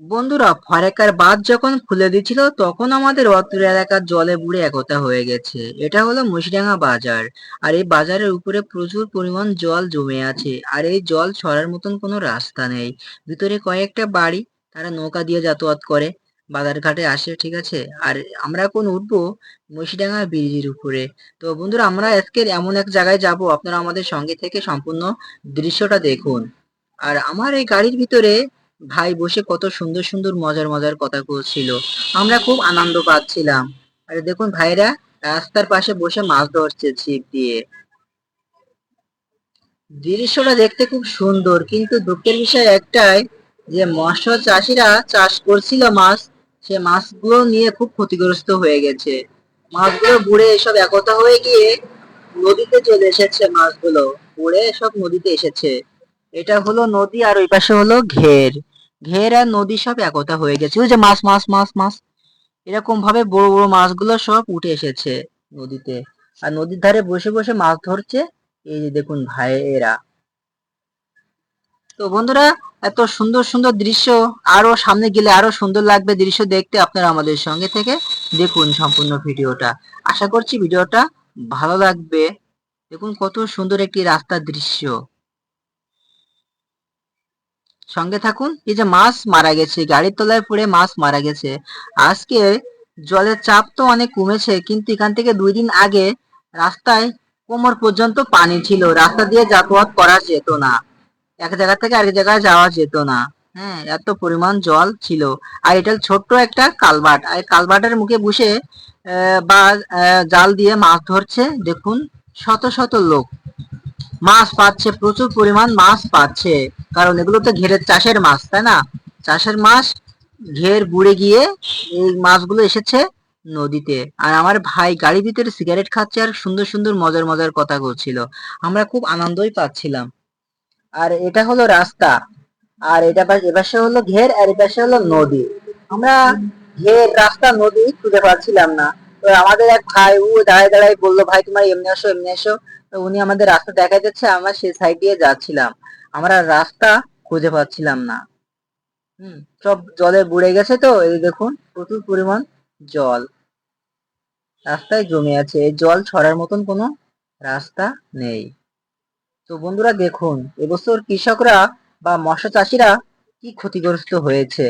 বন্ধুরা ফরেকার বাঁধ যখন খুলে দিচ্ছিল তখন আমাদের অত্র এলাকার জলে বুড়ে একতা হয়ে গেছে। এটা হলো মুশিডাঙ্গা বাজার। আর এই বাজারের উপরে প্রচুর পরিমাণ জল জমে আছে। আর এই জল ছড়ার মতন কোনো রাস্তা নেই। ভিতরে কয়েকটা বাড়ি, তারা নৌকা দিয়ে যাতায়াত করে বাজার ঘাটে আসে, ঠিক আছে? আর আমরা এখন উঠবো মুশিডাঙ্গা ব্রিজের উপরে। তো বন্ধুরা, আমরা আজকের এমন এক জায়গায় যাব, আপনারা আমাদের সঙ্গে থেকে সম্পূর্ণ দৃশ্যটা দেখুন। আর আমার এই গাড়ির ভিতরে ভাই বসে কত সুন্দর সুন্দর মজার মজার কথা বলছিল। আমরা খুব আনন্দ পাচ্ছিলাম। আর দেখুন ভাইরা, রাস্তার পাশে বসে মাছ ধরছে ছিপ দিয়ে। দৃশ্যটা দেখতে খুব সুন্দর, কিন্তু দুঃখের বিষয় একটাই যে মৎস্য চাষিরা চাষ করছিল মাছ, সে মাছগুলো নিয়ে খুব ক্ষতিগ্রস্ত হয়ে গেছে। মাছগুলো বুড়ে এসব একতা হয়ে গিয়ে নদীতে চলে এসেছে মাছগুলো। বুড়ে সব নদীতে এসেছে। এটা হলো নদী আর ওই পাশে হলো ঘের। ঘের আর নদী সব একতা হয়ে গেছে। ওই যে মাছ মাছ মাছ মাছ। এরকম ভাবে বড় বড় মাছগুলো সব উঠে এসেছে নদীতে। আর নদীর ধারে বসে বসে মাছ ধরছে এই যে দেখুন ভাইয়েরা। তো বন্ধুরা, এত সুন্দর সুন্দর দৃশ্য। আরও সামনে গেলে আরও সুন্দর লাগবে দৃশ্য দেখতে আপনারা আমাদের সঙ্গে থেকে। দেখুন সম্পূর্ণ ভিডিওটা। আশা করছি ভিডিওটা ভালো লাগবে। দেখুন কত সুন্দর একটি রাস্তার দৃশ্য। সঙ্গে থাকুন। এই যে মাছ মারা গেছে, গাড়ির তলায় পড়ে মাছ মারা গেছে। আজকে জলের চাপ তো অনেক কমেছে, কিন্তু এখান থেকে দুই দিন আগে রাস্তায় কোমর পর্যন্ত পানি ছিল। রাস্তা দিয়ে যাতায়াত করা যেত না। এক জায়গা থেকে আরেক জায়গায় যাওয়া যেত না। হ্যাঁ এত পরিমাণ জল ছিল। আর এটা ছোট্ট একটা কালভার্ট আর কালভার্টের মুখে বসে বা জাল দিয়ে মাছ ধরছে। দেখুন, শত শত লোক। মাছ পাচ্ছে, প্রচুর পরিমাণ মাছ পাচ্ছে। কারণ এগুলো তো ঘেরের চাষের মাছ, তাই না? চাষের মাছ ঘের বুড়ে গিয়ে এই মাছগুলো এসেছে নদীতে। আর আমার ভাই গাড়ির ভিতরে সিগারেট খাচ্ছে আর সুন্দর সুন্দর মজার মজার কথা বলছিল। আমরা খুব আনন্দই পাচ্ছিলাম। আর এটা হলো রাস্তা। আর এটা এপাশে হলো ঘের আর এপাশে হলো নদী। আমরা ঘের, রাস্তা, নদী খুঁজে পাচ্ছিলাম না। তো আমাদের এক ভাই ও দাঁড়ায় দাঁড়ায় বলল, ভাই তোমার এমনি আসো এমনি আসো তো উনি আমাদের রাস্তা দেখা যাচ্ছে আমরা সেই সাইড দিয়ে যাচ্ছিলাম। আমরা রাস্তা খুঁজে পাচ্ছিলাম না। হুম, সব জলে বুড়ে গেছে তো, এই দেখুন, প্রচুর পরিমাণ জল। রাস্তায় জমে আছে, এই জল ছড়ার মতন কোনো রাস্তা নেই। তো বন্ধুরা দেখুন, এবছর কৃষকরা বা মৎস্য চাষিরা কি ক্ষতিগ্রস্ত হয়েছে?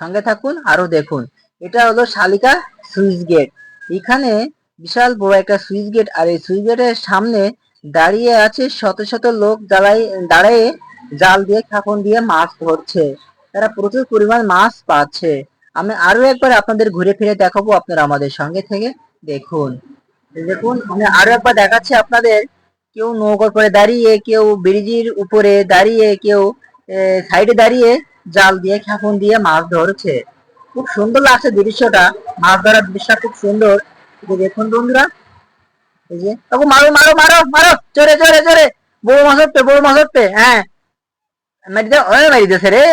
সঙ্গে থাকুন, আরও দেখুন। এটা হলো শালিকা সুইচ গেট। এখানে বিশাল বড় একটা সুইচ গেট, আর এই সুইচ গেটের সামনে দাঁড়িয়ে আছে শত শত লোক দাঁড়াই, দাঁড়িয়ে জাল দিয়ে খাপন দিয়ে মাছ ধরছে। তারা প্রচুর পরিমাণ মাছ পাচ্ছে। আমি আরও একবার আপনাদের ঘুরে ফিরে দেখাবো আপনারা আমাদের সঙ্গে থেকে। দেখুন দেখুন, আমি আরও একবার দেখাচ্ছি আপনাদের। কেউ নৌকার পরে দাঁড়িয়ে, কেউ ব্রিজের উপরে দাঁড়িয়ে, কেউ সাইডে দাঁড়িয়ে জাল দিয়ে খাপন দিয়ে মাছ ধরছে। খুব সুন্দর লাগছে দৃশ্যটা। মাছ ধরার দৃশ্যটা খুব সুন্দর। যে দেখুন বন্ধুরা এই যে তখন মারো মারো মারো মারো চরে চরে চরে বড় মাছ উঠবে বড় মাছ উঠবে হ্যাঁ মারি দাও ওই মারি দিয়েছে রে